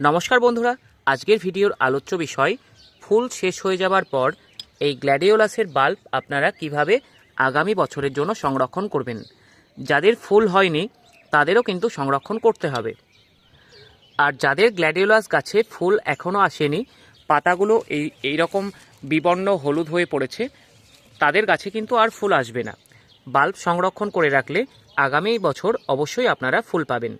নমস্কার বন্ধুরা, আজকের ভিডিওর আলোচ্য বিষয়, ফুল শেষ হয়ে যাবার পর এই গ্ল্যাডিওলাসের বাল্ব আপনারা কীভাবে আগামী বছরের জন্য সংরক্ষণ করবেন? যাদের ফুল হয়নি, তাদেরও কিন্তু সংরক্ষণ করতে হবে। আর যাদের গ্ল্যাডিওলাস গাছে ফুল এখনও আসেনি, পাতাগুলো এই এই রকম বিবর্ণ হলুদ হয়ে পড়েছে, তাদের গাছে কিন্তু আর ফুল আসবে না। বাল্ব সংরক্ষণ করে রাখলে আগামী বছর অবশ্যই আপনারা ফুল পাবেন।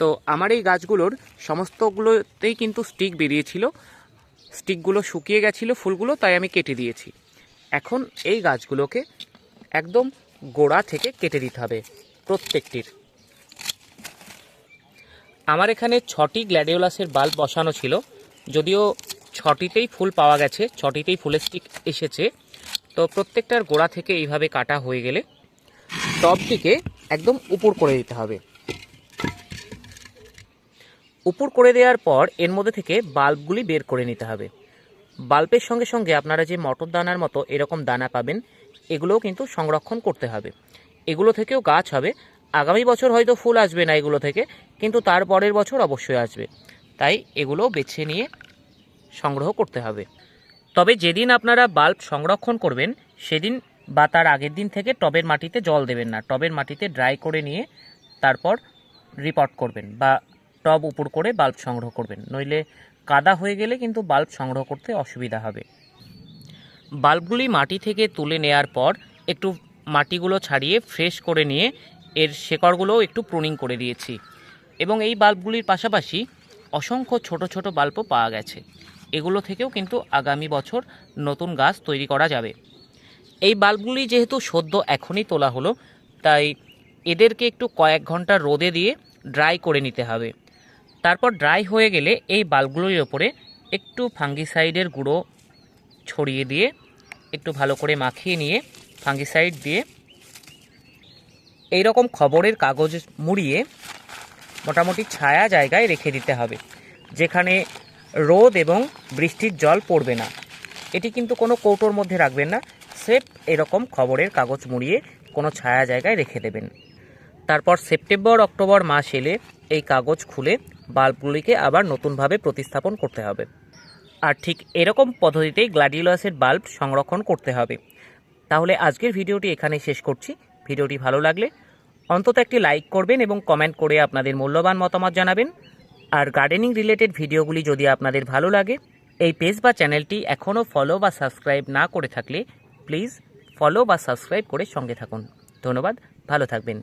তো আমার এই গাছগুলোর সমস্তগুলোতেই কিন্তু স্টিক বেরিয়েছিল। স্টিকগুলো শুকিয়ে গেছিল ফুলগুলো, তাই আমি কেটে দিয়েছি। এখন এই গাছগুলোকে একদম গোড়া থেকে কেটে দিতে হবে প্রত্যেকটির। আমার এখানে ছটি গ্ল্যাডিওলাসের বাল্ব বসানো ছিল। যদিও ছটিতেই ফুল পাওয়া গেছে, ছটিতেই ফুলের স্টিক এসেছে। তো প্রত্যেকটার গোড়া থেকে এইভাবে কাটা হয়ে গেলে টবটিকে একদম উপর করে দিতে হবে। উপর করে দেওয়ার পর এর মধ্যে থেকে বাল্বগুলি বের করে নিতে হবে। বাল্বের সঙ্গে সঙ্গে আপনারা যে মটর দানার মতো এরকম দানা পাবেন, এগুলোও কিন্তু সংরক্ষণ করতে হবে। এগুলো থেকেও গাছ হবে। আগামী বছর হয়তো ফুল আসবে না এগুলো থেকে, কিন্তু তার পরের বছর অবশ্যই আসবে। তাই এগুলো বেছে নিয়ে সংগ্রহ করতে হবে। তবে যেদিন আপনারা বাল্ব সংরক্ষণ করবেন, সেদিন বা তার আগের দিন থেকে টবের মাটিতে জল দেবেন না। টবের মাটিতে ড্রাই করে নিয়ে তারপর রিপোর্ট করবেন বা টব উপর করে বাল্ব সংগ্রহ করবেন। নইলে কাদা হয়ে গেলে কিন্তু বাল্ব সংগ্রহ করতে অসুবিধা হবে। বাল্বগুলি মাটি থেকে তুলে নেয়ার পর একটু মাটিগুলো ছাড়িয়ে ফ্রেশ করে নিয়ে এর শেকড়গুলোও একটু প্রুনিং করে দিয়েছি। এবং এই বাল্বগুলির পাশাপাশি অসংখ্য ছোট ছোট বাল্বও পাওয়া গেছে। এগুলো থেকেও কিন্তু আগামী বছর নতুন গাছ তৈরি করা যাবে। এই বাল্বগুলি যেহেতু সদ্য এখনই তোলা হলো, তাই এদেরকে একটু কয়েক ঘণ্টা রোদে দিয়ে ড্রাই করে নিতে হবে। তারপর ড্রাই হয়ে গেলে এই বাল্বগুলির ওপরে একটু ফাঙ্গিসাইডের গুঁড়ো ছড়িয়ে দিয়ে, একটু ভালো করে মাখিয়ে নিয়ে ফাঙ্গিসাইড দিয়ে এই রকম খবরের কাগজ মুড়িয়ে মোটামুটি ছায়া জায়গায় রেখে দিতে হবে, যেখানে রোদ এবং বৃষ্টির জল পড়বে না। এটি কিন্তু কোনো কৌটোর মধ্যে রাখবেন না, সেফ এরকম খবরের কাগজ মুড়িয়ে কোনো ছায়া জায়গায় রেখে দেবেন। তারপর সেপ্টেম্বর, অক্টোবর মাস এলে এই কাগজ খুলে বাল্বগুলিকে আবার নতুনভাবে প্রতিস্থাপন করতে হবে। আর ঠিক এরকম পদ্ধতিতেই গ্লাডিওলাসের বাল্ব সংরক্ষণ করতে হবে। তাহলে আজকের ভিডিওটি এখানে শেষ করছি। ভিডিওটি ভালো লাগলে অন্তত একটি লাইক করবেন এবং কমেন্ট করে আপনাদের মূল্যবান মতামত জানাবেন। আর গার্ডেনিং রিলেটেড ভিডিওগুলি যদি আপনাদের ভালো লাগে, এই পেজ বা চ্যানেলটি এখনও ফলো বা সাবস্ক্রাইব না করে থাকলে প্লিজ ফলো বা সাবস্ক্রাইব করে সঙ্গে থাকুন। ধন্যবাদ, ভালো থাকবেন।